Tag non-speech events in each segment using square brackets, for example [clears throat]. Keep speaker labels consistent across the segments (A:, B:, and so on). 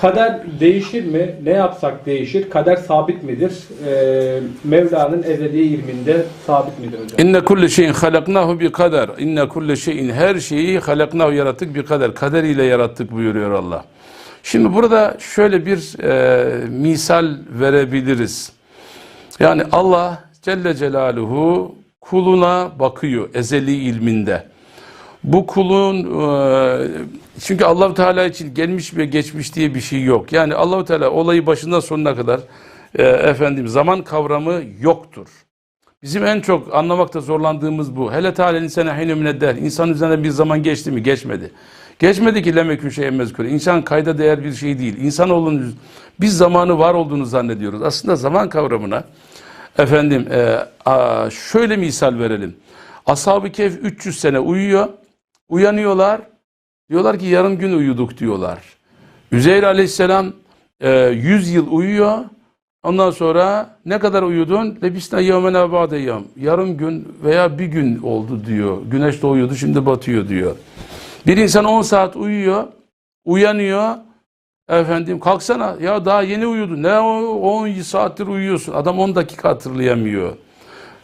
A: Kader değişir mi? Ne yapsak değişir? Kader sabit midir? Ee, Mevla'nın ezeli ilminde sabit midir hocam?
B: İnne kulle şeyin halaknahu bi kader. İnne kulle şeyin her şeyi halaknahu yarattık bir kader. Kader ile yarattık buyuruyor Allah. Şimdi burada şöyle bir e, misal verebiliriz. Yani Allah Celle Celaluhu kuluna bakıyor ezeli ilminde. Bu kulun e, çünkü Allahu Teala için gelmiş ve geçmiş diye bir şey yok. Yani Allahu Teala olayı başından sonuna kadar e, efendim zaman kavramı yoktur. Bizim en çok anlamakta zorlandığımız bu. Hele Teala insana hinü minedder. İnsan üzerine bir zaman geçti mi? Geçmedi. Geçmedi ki lemekün şeyen mezkur. İnsan kayda değer bir şey değil. İnsanoğlunun biz zamanı var olduğunu zannediyoruz. Aslında zaman kavramına efendim e, a, şöyle misal verelim. Ashab-ı Kehf 300 sene uyuyor. Uyanıyorlar. Diyorlar ki yarım gün uyuduk diyorlar. Üzeyr aleyhisselam e, 100 yıl uyuyor. Ondan sonra ne kadar uyudun? Lebisna yevmen abadeyam. Yarım gün veya bir gün oldu diyor. Güneş doğuyordu şimdi batıyor diyor. Bir insan 10 saat uyuyor. Uyanıyor. Efendim kalksana ya daha yeni uyudun. Ne o 10 saattir uyuyorsun. Adam 10 dakika hatırlayamıyor.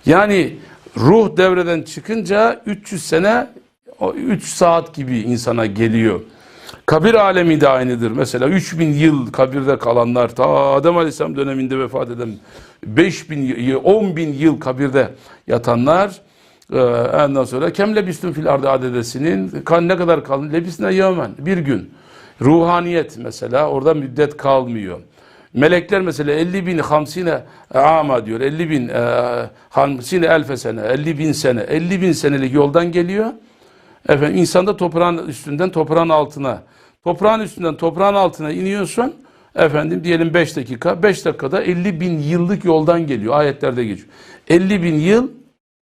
B: Yani ruh devreden çıkınca 300 sene 3 saat gibi insana geliyor. Kabir alemi de aynıdır. Mesela 3000 yıl kabirde kalanlar, ta Adem Aleyhisselam döneminde vefat eden 5000, yıl, 10 bin yıl kabirde yatanlar, e, ondan sonra kem lebistun fil ardı adedesinin kan ne kadar kalın? Lebisne yevmen, bir gün. Ruhaniyet mesela orada müddet kalmıyor. Melekler mesela 50 bin hamsine ama diyor. 50 bin e, hamsine elfe sene, 50 bin sene, 50 bin senelik yoldan geliyor. Efendim insan da toprağın üstünden toprağın altına. Toprağın üstünden toprağın altına iniyorsun. Efendim diyelim 5 dakika. 5 dakikada 50 bin yıllık yoldan geliyor. Ayetlerde geçiyor. 50 bin yıl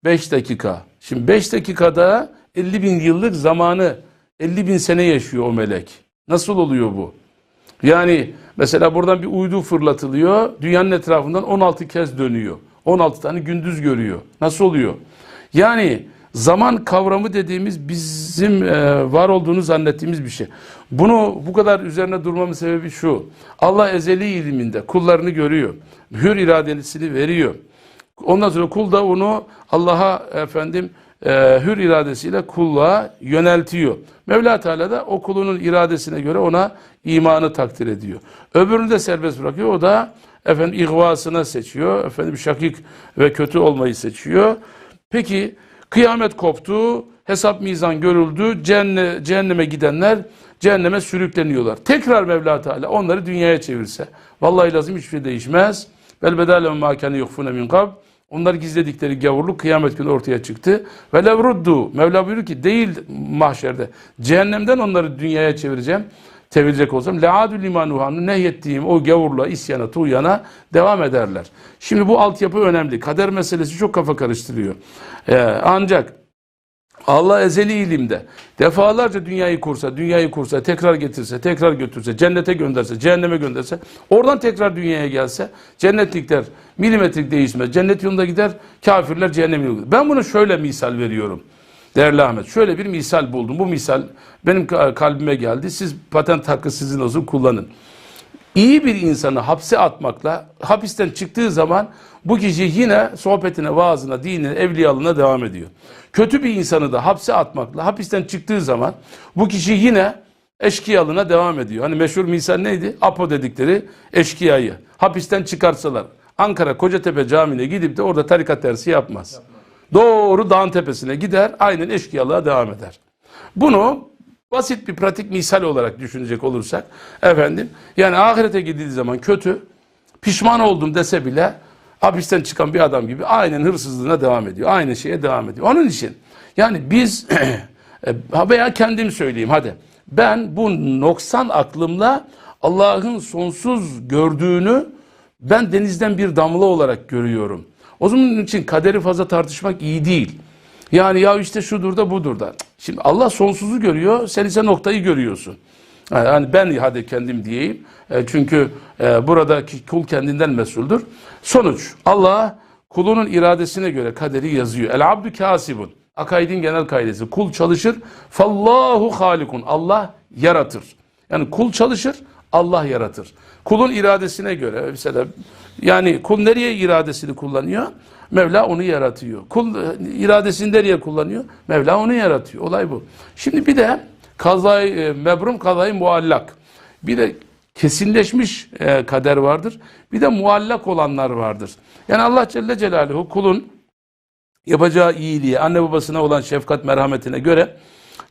B: 5 dakika. Şimdi 5 dakikada 50 bin yıllık zamanı 50 bin sene yaşıyor o melek. Nasıl oluyor bu? Yani mesela buradan bir uydu fırlatılıyor. Dünyanın etrafından 16 kez dönüyor. 16 tane gündüz görüyor. Nasıl oluyor? Yani zaman kavramı dediğimiz bizim e, var olduğunu zannettiğimiz bir şey. Bunu bu kadar üzerine durmamın sebebi şu. Allah ezeli ilminde kullarını görüyor. Hür iradesini veriyor. Ondan sonra kul da onu Allah'a efendim e, hür iradesiyle kulluğa yöneltiyor. Mevla Teala da o kulunun iradesine göre ona imanı takdir ediyor. Öbürünü de serbest bırakıyor. O da efendim ihvasına seçiyor. Efendim şakik ve kötü olmayı seçiyor. Peki kıyamet koptu, hesap mizan görüldü, cehenne, cehenneme gidenler cehenneme sürükleniyorlar. Tekrar Mevla Teala onları dünyaya çevirse. Vallahi lazım hiçbir şey değişmez. Bel bedâle mâ kâne yuhfûne min kab. Onlar gizledikleri gavurluk kıyamet günü ortaya çıktı. Ve levruddu. Mevla buyuruyor ki değil mahşerde. Cehennemden onları dünyaya çevireceğim. Çevirecek olsam. Le'adü limanuhanı nehyettiğim o gavurla, isyana, tuğyana devam ederler. Şimdi bu altyapı önemli. Kader meselesi çok kafa karıştırıyor. Ee, ancak Allah ezeli ilimde defalarca dünyayı kursa, dünyayı kursa, tekrar getirse, tekrar götürse, cennete gönderse, cehenneme gönderse, oradan tekrar dünyaya gelse, cennetlikler milimetrik değişmez, cennet yolunda gider, kafirler cehennem yolunda. Ben bunu şöyle misal veriyorum. Değerli Ahmet, şöyle bir misal buldum. Bu misal benim kalbime geldi. Siz patent hakkı sizin olsun kullanın. İyi bir insanı hapse atmakla, hapisten çıktığı zaman bu kişi yine sohbetine, vaazına, dinine, evliyalığına devam ediyor. Kötü bir insanı da hapse atmakla, hapisten çıktığı zaman bu kişi yine eşkıyalığına devam ediyor. Hani meşhur misal neydi? Apo dedikleri eşkıyayı. Hapisten çıkarsalar. Ankara Kocatepe Camii'ne gidip de orada tarikat dersi yapmaz. Doğru dağın tepesine gider, aynen eşkıyalığa devam eder. Bunu basit bir pratik misal olarak düşünecek olursak efendim yani ahirete gidildiği zaman kötü pişman oldum dese bile hapisten çıkan bir adam gibi aynen hırsızlığına devam ediyor. Aynı şeye devam ediyor. Onun için yani biz [clears throat] veya kendim söyleyeyim hadi ben bu noksan aklımla Allah'ın sonsuz gördüğünü ben denizden bir damla olarak görüyorum. O zaman için kaderi fazla tartışmak iyi değil. Yani ya işte şudur da budur da. Şimdi Allah sonsuzu görüyor, sen ise noktayı görüyorsun. Yani ben hadi kendim diyeyim. E, çünkü e, buradaki kul kendinden mesuldür. Sonuç Allah kulunun iradesine göre kaderi yazıyor. El abdü kasibun. Akaidin genel kaidesi. Kul çalışır. Fallahu halikun. Allah yaratır. Yani kul çalışır. Allah yaratır. Kulun iradesine göre mesela yani kul nereye iradesini kullanıyor? Mevla onu yaratıyor. Kul e, iradesini nereye kullanıyor? Mevla onu yaratıyor. Olay bu. Şimdi bir de kazayı e, mebrum kazayı muallak. Bir de kesinleşmiş e, kader vardır. Bir de muallak olanlar vardır. Yani Allah Celle Celaluhu kulun yapacağı iyiliği, anne babasına olan şefkat merhametine göre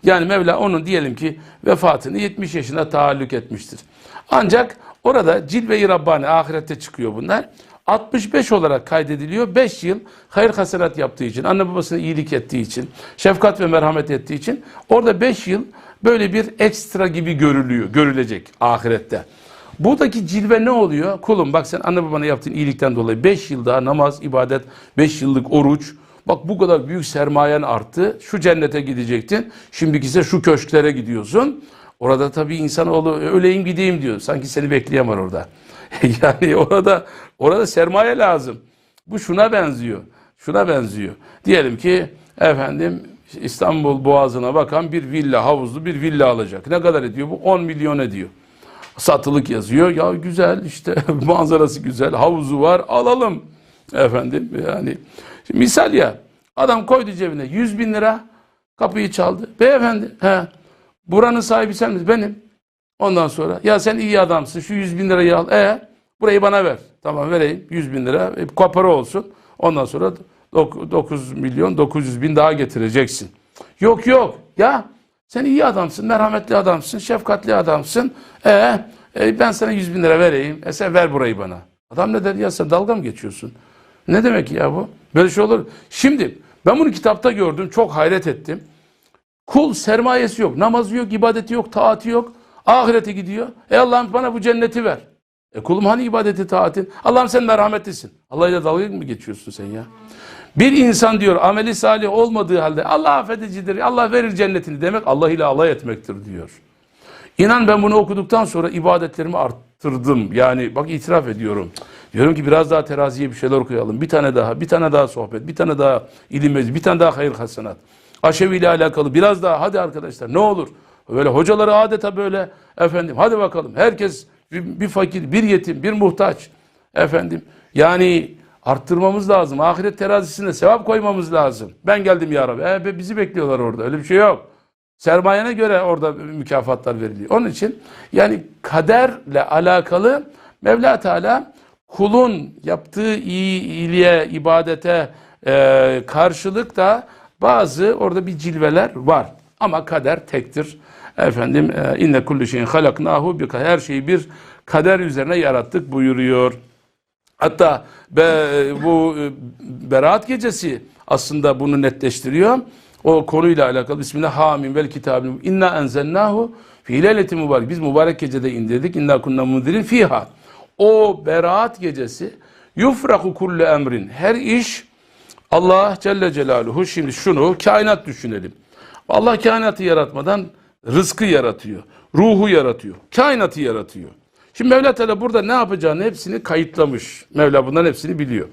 B: yani Mevla onun diyelim ki vefatını 70 yaşında taallük etmiştir. Ancak orada cilve-i Rabbani ahirette çıkıyor bunlar. 65 olarak kaydediliyor. 5 yıl hayır hasenat yaptığı için, anne babasına iyilik ettiği için, şefkat ve merhamet ettiği için orada 5 yıl böyle bir ekstra gibi görülüyor, görülecek ahirette. Buradaki cilve ne oluyor? Kulum bak sen anne babana yaptığın iyilikten dolayı 5 yıl daha namaz, ibadet, 5 yıllık oruç. Bak bu kadar büyük sermayen arttı. Şu cennete gidecektin. Şimdiki ise şu köşklere gidiyorsun. Orada tabii insanoğlu öleyim gideyim diyor. Sanki seni bekleyen var orada. [laughs] yani orada orada sermaye lazım. Bu şuna benziyor. Şuna benziyor. Diyelim ki efendim İstanbul Boğazı'na bakan bir villa, havuzlu bir villa alacak. Ne kadar ediyor bu? 10 milyon ediyor. Satılık yazıyor. Ya güzel işte [laughs] manzarası güzel, havuzu var alalım. Efendim yani misal ya adam koydu cebine 100 bin lira kapıyı çaldı. Beyefendi he, buranın sahibi sen misin? Benim. Ondan sonra ya sen iyi adamsın şu 100 bin lirayı al. E burayı bana ver. Tamam vereyim 100 bin lira. E, kapara olsun. Ondan sonra dok- 9 milyon 900 bin daha getireceksin. Yok yok ya sen iyi adamsın, merhametli adamsın, şefkatli adamsın. E, e, ben sana 100 bin lira vereyim. E sen ver burayı bana. Adam ne der ya sen dalga mı geçiyorsun? Ne demek ya bu? Böyle şey olur. Şimdi ben bunu kitapta gördüm. Çok hayret ettim. Kul sermayesi yok. Namazı yok, ibadeti yok, taati yok. Ahirete gidiyor. E Allah'ım bana bu cenneti ver. E kulum hani ibadeti, taatin? Allah'ım sen merhametlisin. Allah'ıyla dalga mı geçiyorsun sen ya? Bir insan diyor ameli salih olmadığı halde Allah affedicidir, Allah verir cennetini demek Allah ile alay etmektir diyor. İnan ben bunu okuduktan sonra ibadetlerimi arttırdım. Yani bak itiraf ediyorum. Diyorum ki biraz daha teraziye bir şeyler okuyalım. Bir tane daha, bir tane daha sohbet, bir tane daha ilim bir tane daha hayır hasenat. Aşevi ile alakalı biraz daha hadi arkadaşlar ne olur. Böyle hocaları adeta böyle efendim hadi bakalım herkes bir, bir fakir, bir yetim, bir muhtaç efendim. Yani arttırmamız lazım. Ahiret terazisine sevap koymamız lazım. Ben geldim ya Rabbi. E, bizi bekliyorlar orada. Öyle bir şey yok. Sermayene göre orada mükafatlar veriliyor. Onun için yani kaderle alakalı Mevla Teala kulun yaptığı iyi, iyiliğe, ibadete e, karşılık da bazı orada bir cilveler var. Ama kader tektir. Efendim e, inne kullu şeyin halaknahu bi her şeyi bir kader üzerine yarattık buyuruyor. Hatta be, bu e, Berat gecesi aslında bunu netleştiriyor. O konuyla alakalı Bismillah hamim vel kitabim inna enzelnahu fi leyletin mübarek. Biz mübarek gecede indirdik. İnna kunna mundirin fiha. O Berat gecesi yufraku kullu emrin. Her iş Allah Celle Celaluhu şimdi şunu kainat düşünelim. Allah kainatı yaratmadan rızkı yaratıyor. Ruhu yaratıyor. Kainatı yaratıyor. Şimdi Mevla Teala burada ne yapacağını hepsini kayıtlamış. Mevla bunların hepsini biliyor.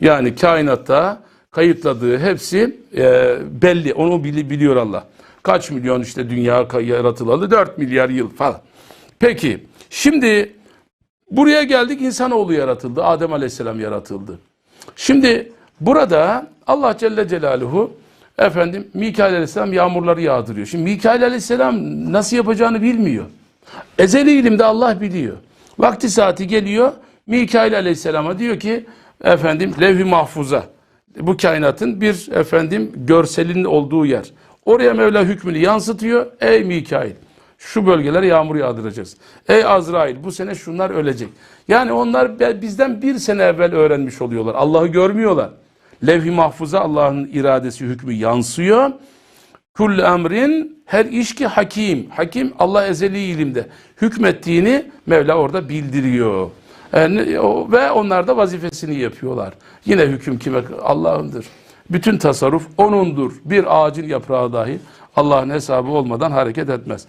B: Yani kainatta kayıtladığı hepsi e, belli. Onu bili- biliyor Allah. Kaç milyon işte dünya yaratılalı? 4 milyar yıl falan. Peki şimdi buraya geldik insanoğlu yaratıldı. Adem Aleyhisselam yaratıldı. Şimdi burada Allah Celle Celaluhu efendim Mikail Aleyhisselam yağmurları yağdırıyor. Şimdi Mikail Aleyhisselam nasıl yapacağını bilmiyor. Ezeli ilimde Allah biliyor. Vakti saati geliyor. Mikail Aleyhisselam'a diyor ki efendim levh-i mahfuza bu kainatın bir efendim görselinin olduğu yer. Oraya Mevla hükmünü yansıtıyor. Ey Mikail şu bölgelere yağmur yağdıracağız. Ey Azrail bu sene şunlar ölecek. Yani onlar bizden bir sene evvel öğrenmiş oluyorlar. Allah'ı görmüyorlar. Levh-i mahfuza Allah'ın iradesi hükmü yansıyor. Kull emrin her iş ki hakim. Hakim Allah ezeli ilimde hükmettiğini Mevla orada bildiriyor. Yani o- ve onlar da vazifesini yapıyorlar. Yine hüküm kime? Allah'ındır. Bütün tasarruf O'nundur. Bir ağacın yaprağı dahi Allah'ın hesabı olmadan hareket etmez.